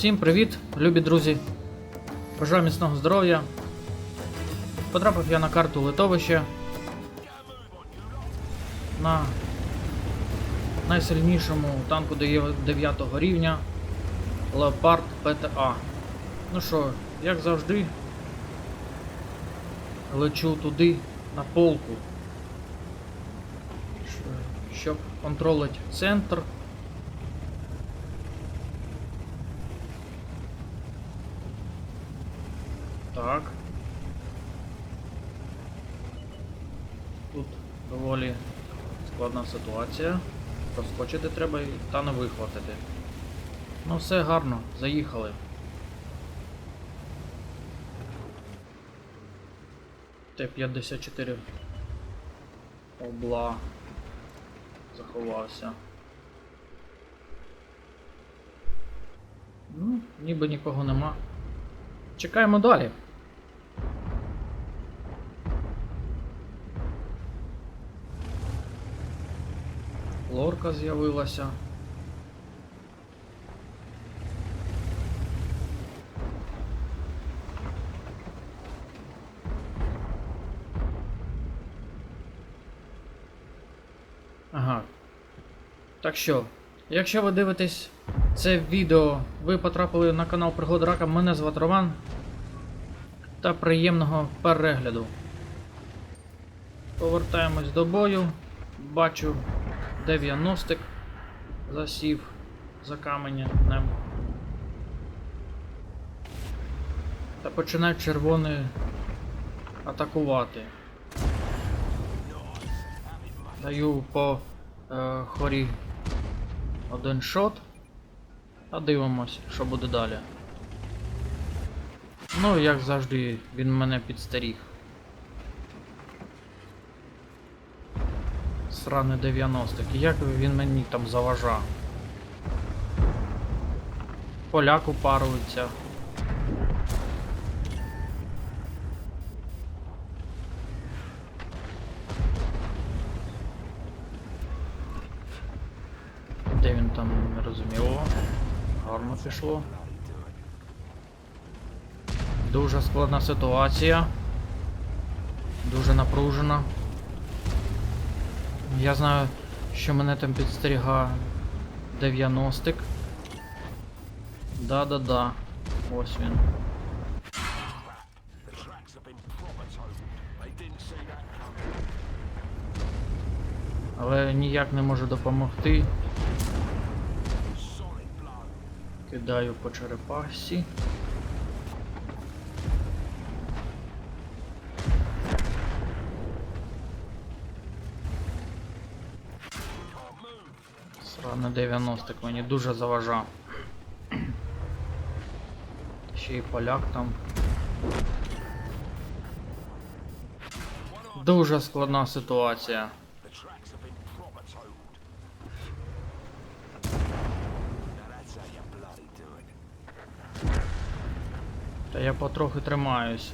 Всім привіт, любі друзі! Бажаю міцного здоров'я. Потрапив я на карту литовище. На найсильнішому танку 9 рівня Leopard PTA. Ну що, як завжди, лечу туди на полку, щоб контролити центр. Так. Тут доволі складна ситуація. Проскочити треба та не вихватити. Ну все гарно, заїхали. Т-54 обла заховався. Ну, ніби нікого нема. Чекаємо далі. Лорка з'явилася. Ага. Так що, якщо ви дивитесь це відео, ви потрапили на канал Пригоди Рака, мене звати Роман. Та приємного перегляду. Повертаємось до бою. Бачу 90-ик засів за каменем. Та починають червоні атакувати. Даю по е, хорі один шот. А дивимось, що буде далі. Ну, як завжди, він мене підстеріг. Сраний 90-ки. Як він мені там заважав? Поляку парується. Де він там не розумів? О, Гарно пішло. Дуже складна ситуація. Дуже напружена. Я знаю, що мене там підстерігає 90-ик. Да-да-да. Ось він. Але ніяк не можу допомогти. Кидаю по черепашці. Срана 90 мені дуже заважав. Ще й поляк там. Дуже складна ситуація. Та я потрохи тримаюсь.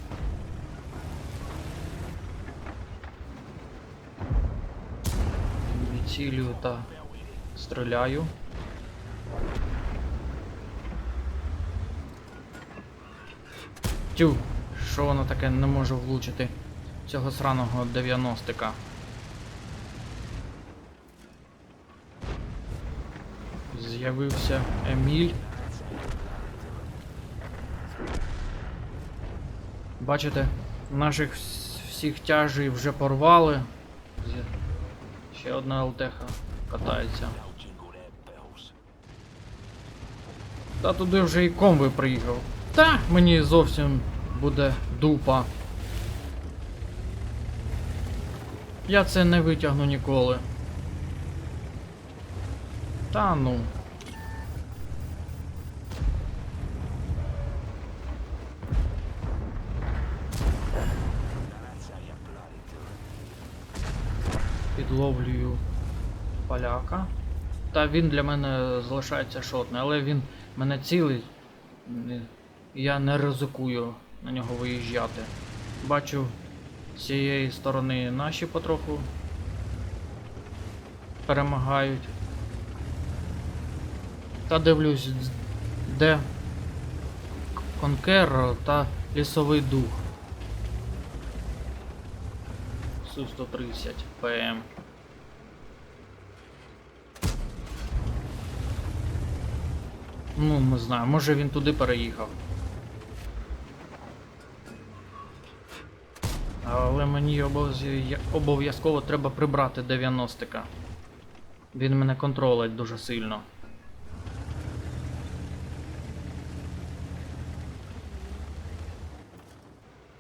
Відцілюю та стріляю. Тю, що воно таке не може влучити цього сраного 90-ка. З'явився Еміль. Бачите, наших всіх тяжей вже порвали. Ще одна ЛТХ катається. Та туди вже і комби приїхав. Та мені зовсім буде дупа. Я це не витягну ніколи. Та ну. Підловлюю поляка. Та він для мене залишається шотний, але він мене цілий. Я не ризикую на нього виїжджати. Бачу з цієї сторони наші потроху перемагають. Та дивлюсь, де Конкеро та лісовий дух. Су-130 ПМ. Ну, не знаю, може він туди переїхав. Але мені обов'язково треба прибрати 90-ка. Він мене контролить дуже сильно.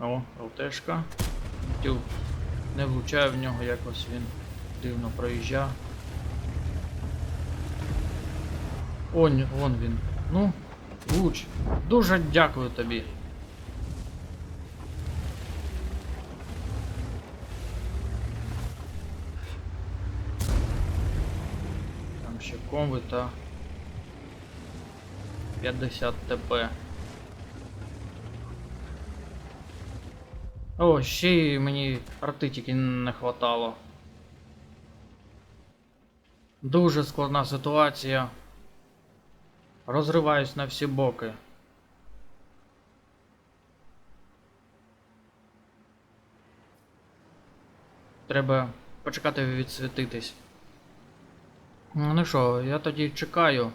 О, ЛТшка. Не влучаю в нього, якось він дивно проїжджав. О, ні, вон він. Ну, влуч. Дуже дякую тобі. Там ще комби та 50 ТП. О, ще й мені арти тільки не хватало. Дуже складна ситуація. Розриваюсь на всі боки. Треба почекати відсвітитись. Ну ну що, я тоді чекаю.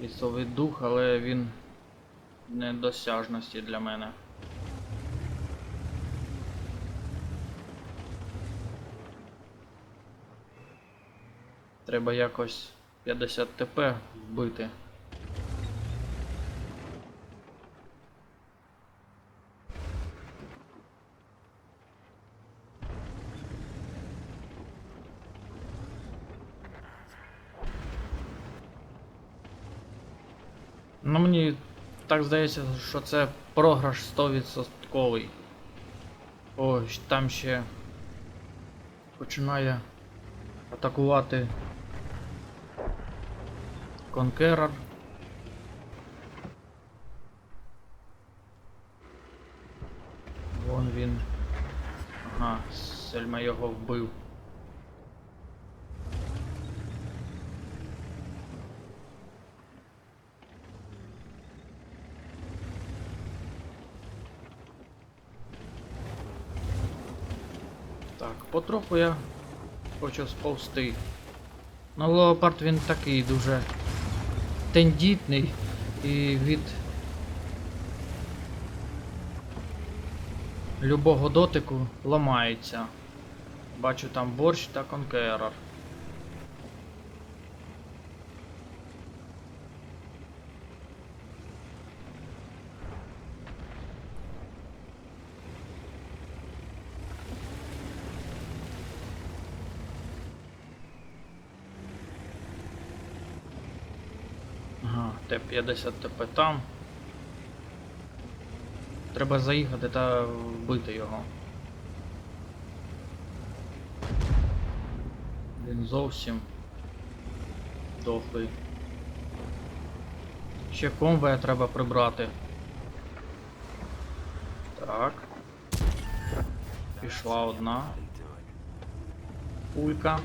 Лісовий дух, але він недосяжності для мене. Треба якось 50 ТП вбити. Ну мені так здається, що це програш 100%. О, щ- там ще починає атакувати Конкерер. Вон він. Ага, Сельма його вбив. Так, потроху я хочу сповзти. Ну, леопард він такий дуже тендітний і від любого дотику ламається. Бачу там борщ та конкерер. Ага, Т-50 ТП там. Треба заїхати та вбити його. Він зовсім дохлий. Ще конвоя треба прибрати. Так. Пішла одна. Пулька.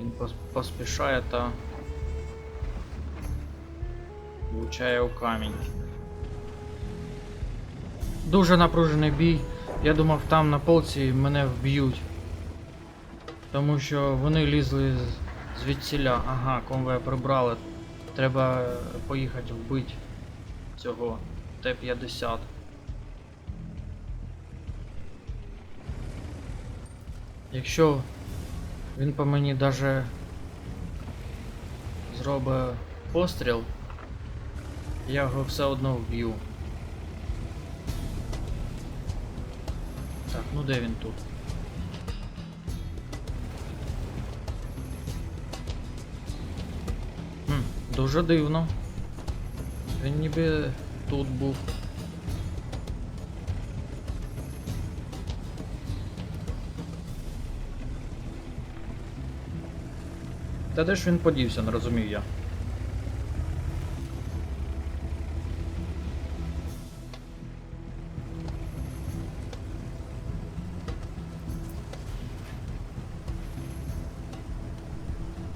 Він пос- поспішає та влучає у камінь. Дуже напружений бій. Я думав, там на полці мене вб'ють. Тому що вони лізли звідсіля. Ага, конвоя прибрали. Треба поїхати вбити цього Т-50. Якщо він по мені даже зробить постріл, я його все одно вб'ю. Так, ну де він тут? Хм, дуже дивно. Він ніби тут був. Та де ж він подівся, не розумію я.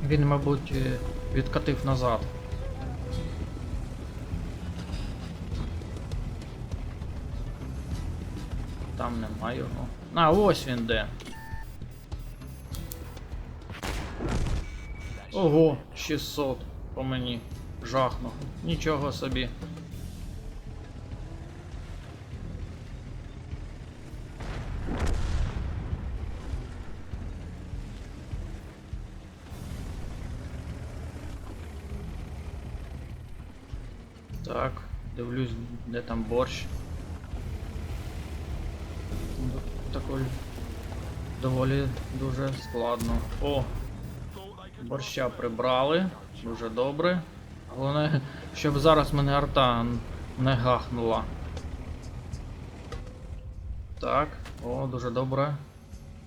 Він, мабуть, е, відкатив назад. Там нема його. А, ось він де. Ого, 600 по мені. Жахнув. Нічого собі. Так, дивлюсь, де там борщ. Такой доволі дуже складно. О! Борща прибрали. Дуже добре. Головне, щоб зараз мене арта не гахнула. Так, о, дуже добре.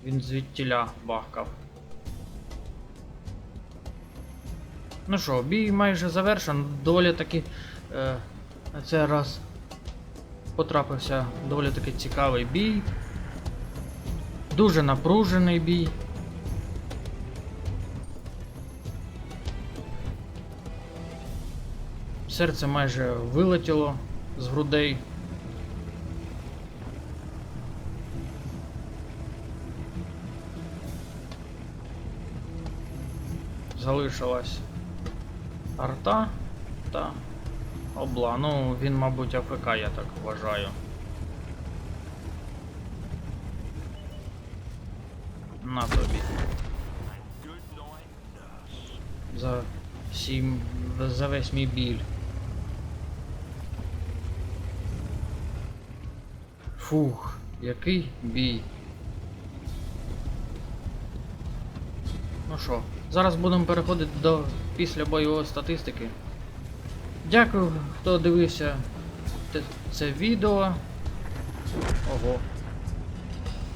Він звідтіля бахкав. Ну що, бій майже завершен. Доволі таки е, цей раз потрапився доволі таки цікавий бій. Дуже напружений бій. Серце майже вилетіло з грудей. Залишилась арта та обла. Ну, він, мабуть, АФК, я так вважаю. На тобі. За всім за весь мій біль. Фух, який бій. Ну що, зараз будемо переходити до після бойової статистики. Дякую, хто дивився це відео. Ого.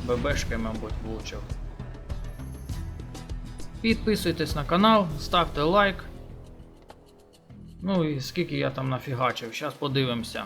ББшки, мабуть, влучив. Підписуйтесь на канал, ставте лайк. Ну і скільки я там нафігачив, зараз подивимося.